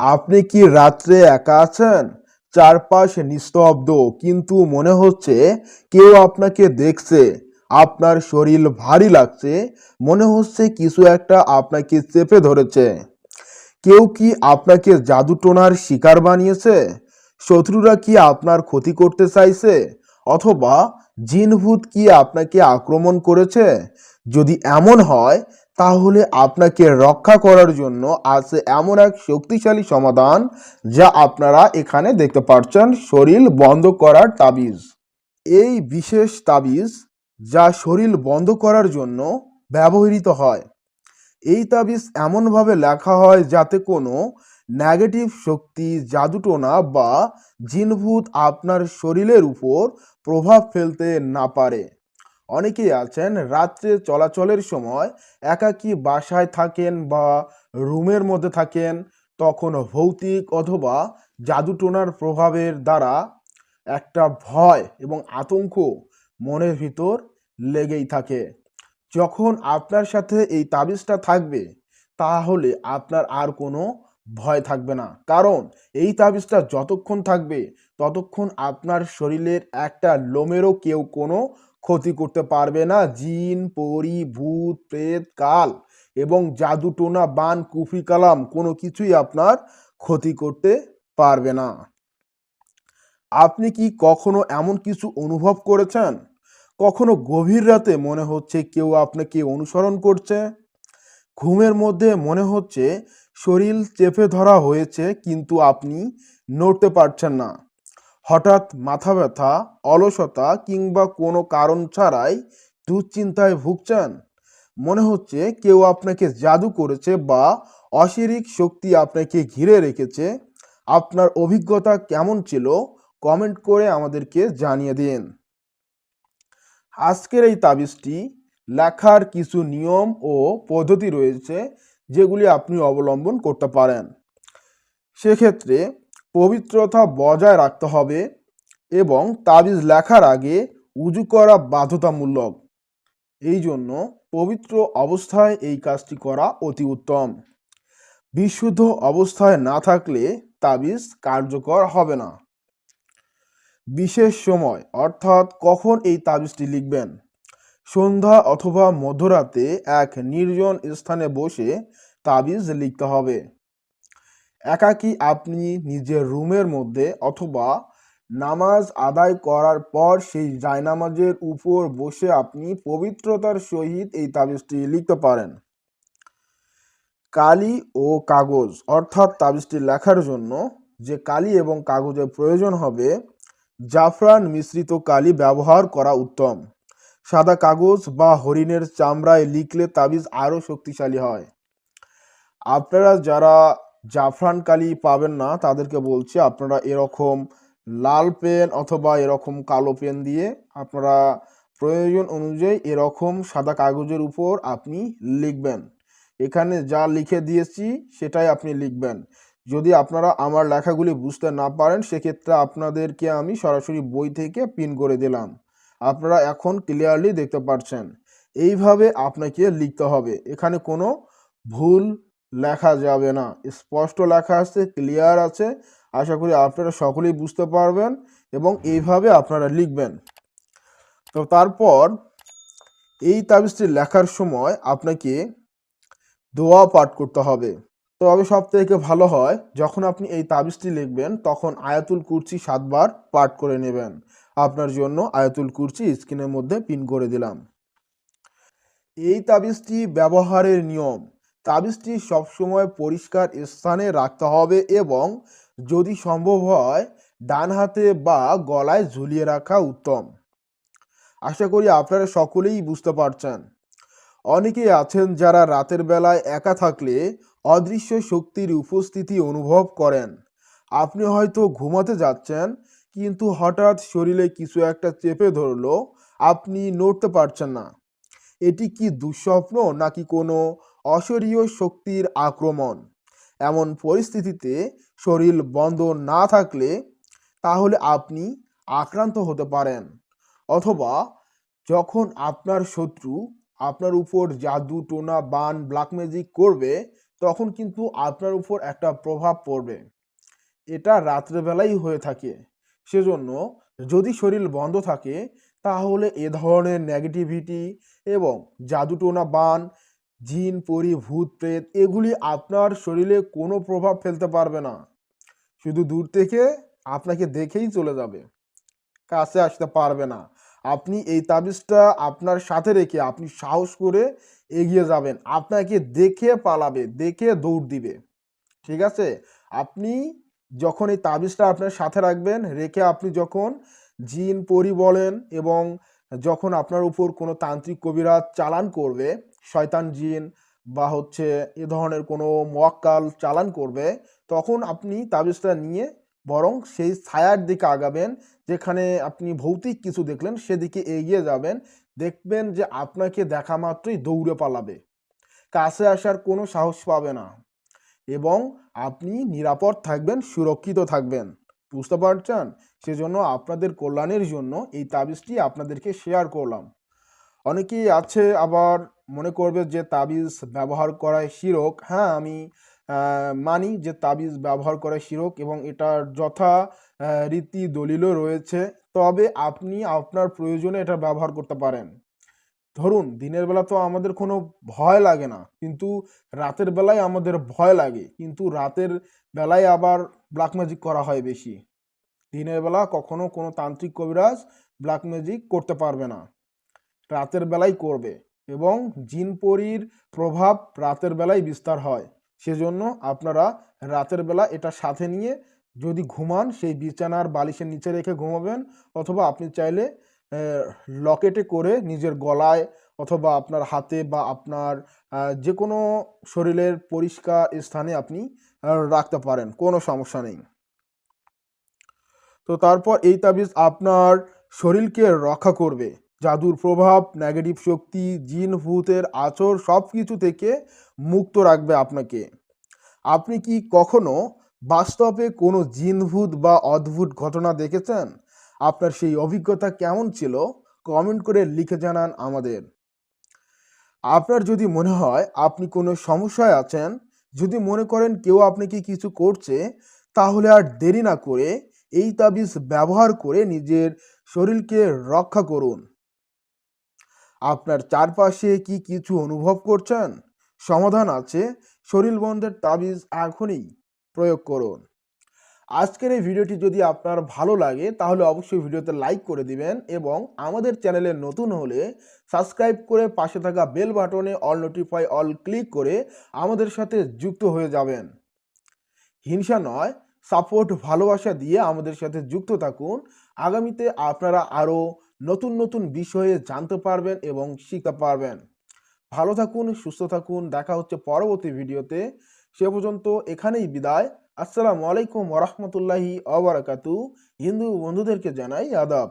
আপনি কি রাত্রে একা আছেন? চারপাশ নিস্তব্ধ, কিন্তু মনে হচ্ছে কেউ আপনাকে দেখছে। আপনার শরীর ভারী লাগছে। মনে হচ্ছে কিছু একটা আপনাকে চেপে ধরেছে। কেউ কি আপনাকে জাদুটোনার শিকার বানিয়েছে? শত্রুরা কি আপনার ক্ষতি করতে চাইছে? অথবা জিনভূত কি আপনাকে আক্রমণ করেছে? যদি এমন হয় তাহলে আপনাকে রক্ষা করার জন্য আছে এমন এক শক্তিশালী সমাধান যা আপনারা এখানে দেখতে পাচ্ছেন শরীর বন্ধ করার তাবিজ। এই বিশেষ তাবিজ যা শরীর বন্ধ করার জন্য ব্যবহৃত হয়। এই তাবিজ এমনভাবে লেখা হয় যাতে কোনো নেগেটিভ শক্তি, জাদুটোনা বা জিনভূত আপনার শরীরের উপর প্রভাব ফেলতে না পারে। অনেকেই আছেন, রাত্রে চলাচলের সময় একাকী বাসায় থাকেন বা রুমের মধ্যে থাকেন, তখন ভৌতিক অথবা জাদুটোনার প্রভাবের দ্বারা একটা ভয় এবং আতঙ্ক মনের ভিতর লেগেই থাকে। যখন আপনার সাথে এই তাবিজটা থাকবে, তাহলে আপনার আর কোনো ভয় থাকবে না। কারণ এই তাবিজটা যতক্ষণ থাকবে, ততক্ষণ আপনার শরীরের একটা লোমেরও কেউ কোনো ক্ষতি করতে পারবে না। জিন, পরি, ভূত, প্রেত, কাল এবং জাদু টোনা বান কুফি কালাম কোনো কিছুই আপনার ক্ষতি করতে পারবে না। আপনি কি কখনো এমন কিছু অনুভব করেছেন? কখনো গভীর রাতে মনে হচ্ছে কেউ আপনাকে অনুসরণ করছে? ঘুমের মধ্যে মনে হচ্ছে শরীর চেপে ধরা হয়েছে কিন্তু আপনি নড়তে পারছেন না। হঠাৎ মাথা ব্যথা, অলসতা কিংবা কোনো কারণ ছাড়াই দুশ্চিন্তায় ভুগছেন। মনে হচ্ছে কেউ আপনাকে জাদু করেছে বা অশিরিক শক্তি আপনাকে ঘিরে রেখেছে। আপনার অভিজ্ঞতা কেমন ছিল? কমেন্ট করে আমাদেরকে জানিয়ে দিন। আজকের এই তাবিজটি লেখার কিছু নিয়ম ও পদ্ধতি রয়েছে যেগুলি আপনি অবলম্বন করতে পারেন। সেক্ষেত্রে পবিত্রতা বজায় রাখতে হবে এবং তাবিজ লেখার আগে উজু করা বাধ্যতামূলক। এই জন্য পবিত্র অবস্থায় এই কাজটি করা অতি উত্তম। বিশুদ্ধ অবস্থায় না থাকলে তাবিজ কার্যকর হবে না। বিশেষ সময়, অর্থাৎ কখন এই তাবিজটি লিখবেন? সন্ধ্যা অথবা মধ্যরাতে এক নির্জন স্থানে বসে তাবিজ লিখতে হবে। একাকী আপনি নিজের রুমের মধ্যে অথবা নামাজ আদায় করার পর সেই জায়নামাজের উপর বসে আপনি পবিত্রতার সহিত এই তাবিজটি লিখতে পারেন। কালি ও কাগজ, অর্থাৎ তাবিজটি লেখার জন্য যে কালি এবং কাগজের প্রয়োজন হবে, জাফরান মিশ্রিত কালি ব্যবহার করা উত্তম। সাদা কাগজ বা হরিণের চামড়ায় লিখলে তাবিজ আরও শক্তিশালী হয়। আপনারা যারা জাফরান কালি পাবেন না, তাদেরকে বলছি আপনারা এরকম লাল পেন অথবা এরকম কালো পেন দিয়ে আপনারা প্রয়োজন অনুযায়ী এরকম সাদা কাগজের উপর আপনি লিখবেন। এখানে যা লিখে দিয়েছি সেটাই আপনি লিখবেন। যদি আপনারা আমার লেখাগুলি বুঝতে না পারেন, সেক্ষেত্রে আপনাদেরকে আমি সরাসরি বই থেকে পিন করে দিলাম। আপনারা এখন ক্লিয়ারলি দেখতে পাচ্ছেন এইভাবে আপনাকে লিখতে হবে। এখানে কোনো ভুল লেখা যাবে না। স্পষ্ট লেখা আছে ক্লিয়ার আছে। আশা করি আপনারা সকলেই বুঝতে পারবেন এবং এইভাবে আপনারা লিখবেন। তো তারপর এই তাবিজটি লেখার সময় আপনাকে দোয়া পাঠ করতে হবে। তবে সব থেকে ভালো হয়, যখন আপনি এই তাবিজটি লিখবেন, তখন আয়াতুল কুরসি সাতবার পাঠ করে নেবেন। আপনার জন্য আয়াতুল কুরসি স্ক্রিনের মধ্যে পিন করে দিলাম। এই তাবিজটি ব্যবহারের নিয়ম। তাবিজটি সবসময় পরিষ্কার স্থানে রাখতে হবে এবং যদি সম্ভব হয়, ডান হাতে বা গলায় ঝুলিয়ে রাখা উত্তম। আশা করি আপনারা সকলেই বুঝতে পারছেন। অনেকেই আছেন যারা রাতের বেলায় একা থাকলে অদৃশ্য শক্তির উপস্থিতি অনুভব করেন। আপনি হয়তো ঘুমাতে যাচ্ছেন, কিন্তু হঠাৎ শরীরে কিছু একটা চেপে ধরলো, আপনি নড়তে পারছেন না। এটি কি দুঃস্বপ্ন নাকি কোনো অশরীয় শক্তির আক্রমণ। এমন পরিস্থিতিতে শরীর বন্ধ না থাকলে তাহলে আপনি আক্রান্ত হতে পারেন। অথবা যখন আপনার শত্রু আপনার উপর জাদু, টোনা, বান ব্ল্যাক ম্যাজিক করবে, তখন কিন্তু আপনার উপর একটা প্রভাব পড়বে। এটা রাত্রেবেলাই হয়ে থাকে। সেজন্য যদি শরীর বন্ধ থাকে, তাহলে এ ধরনের নেগেটিভিটি এবং জাদুটোনা বান জিন, পরি, ভূত, প্রেত, এগুলি আপনার শরীরে কোনো প্রভাব ফেলতে পারবে না। শুধু দূর থেকে আপনাকে দেখেই চলে যাবে। কাছে আসতে পারবে না। আপনি এই তাবিজটা আপনার সাথে রেখে আপনি সাহস করে এগিয়ে যাবেন। আপনাকে দেখে পালাবে, দেখে দৌড় দিবে। ঠিক আছে? আপনি যখন এই তাবিজটা আপনার সাথে রাখবেন, রেখে আপনি যখন জিন, পরি বলেন এবং যখন আপনার উপর কোনো তান্ত্রিক কবিরাজ চালান করবে শয়তান জিন বা হচ্ছে এ ধরনের কোনো মোয়াক্কাল চালান করবে, তখন আপনি তাবিজটা নিয়ে বরং সেই ছায়ার দিকে আগাবেন, যেখানে আপনি ভৌতিক কিছু দেখলেন, সেদিকে এগিয়ে যাবেন, দেখবেন যে আপনাকে দেখা মাত্রই দৌড়ে পালাবে। কাছে আসার কোনো সাহস পাবে না এবং আপনি নিরাপদ থাকবেন, সুরক্ষিত থাকবেন। বুঝতে পারছেন? সেজন্য আপনাদের কল্যাণের জন্য এই তাবিজটি আপনাদেরকে শেয়ার করলাম। অনেকেই আছে আবার মনে করবে যে তাবিজ ব্যবহার করায় শিরক। হ্যাঁ আমি মানি যে তাবিজ ব্যবহার করা শিরক এবং এটার যথা রীতি দলিলও রয়েছে। তবে আপনি আপনার প্রয়োজনে এটা ব্যবহার করতে পারেন। ধরুন, দিনের বেলা তো আমাদের কোনো ভয় লাগে না, কিন্তু রাতের বেলায় আমাদের ভয় লাগে, কিন্তু রাতের বেলায় আবার ব্ল্যাক ম্যাজিক করা হয় বেশি। দিনের বেলা কখনো কোনো তান্ত্রিক কবিরাজ ব্ল্যাক ম্যাজিক করতে পারবে না। রাতের বেলায় করবে। এবং জিন পরির প্রভাব রাতের বেলায় বিস্তার হয়। সেজন্য আপনারা রাতের বেলা এটা সাথে নিয়ে যদি ঘুমান, সেই বিছানার বালিশের নিচে রেখে ঘুমাবেন, অথবা আপনি চাইলে লকেটে করে নিজের গলায় অথবা আপনার হাতে বা আপনার যে কোনো শরীরের পরিষ্কার স্থানে আপনি রাখতে পারেন, কোনো সমস্যা নেই। তো তারপর এই তাবিজ আপনার শরীরকে রক্ষা করবে। জাদুর প্রভাব নেগেটিভ শক্তি, জিন, ভূতের আচর সব কিছু থেকে মুক্ত রাখবে আপনাকে। আপনি কি কখনো বাস্তবে কোনো জিন, ভূত বা অদ্ভুত ঘটনা দেখেছেন? আপনার সেই অভিজ্ঞতা কেমন ছিল? কমেন্ট করে লিখে জানান আমাদের। আপনার যদি মনে হয় আপনি কোনো সমস্যায় আছেন, যদি মনে করেন কেউ আপনাকে কিছু করছে, তাহলে আর দেরি না করে এই তাবিজ ব্যবহার করে নিজের শরীরকে রক্ষা করুন। আপনার চারপাশে কি কিছু অনুভব করছেন? সমাধান আছে। শরীর বন্ধের তাবিজ এখনই প্রয়োগ করুন। আজকের এই ভিডিওটি যদি আপনার ভালো লাগে, তাহলে অবশ্যই ভিডিওতে লাইক করে দিবেন এবং আমাদের চ্যানেলে নতুন হলে সাবস্ক্রাইব করে পাশে থাকা বেল বাটনে অল নোটিফাই অল ক্লিক করে আমাদের সাথে যুক্ত হয়ে যাবেন। হিংসা নয়, সাপোর্ট, ভালোবাসা দিয়ে আমাদের সাথে যুক্ত থাকুন। আগামীতে আপনারা আরও নতুন নতুন বিষয়ে জানতে পারবেন এবং শিখতে পারবেন। ভালো থাকুন, সুস্থ থাকুন, দেখা হচ্ছে পরবর্তী ভিডিওতে। সে পর্যন্ত এখানেই বিদায়। আসসালামু আলাইকুম ওরহমতুল্লাহি অবরাকাতু হিন্দু বন্ধুদেরকে জানাই আদাব।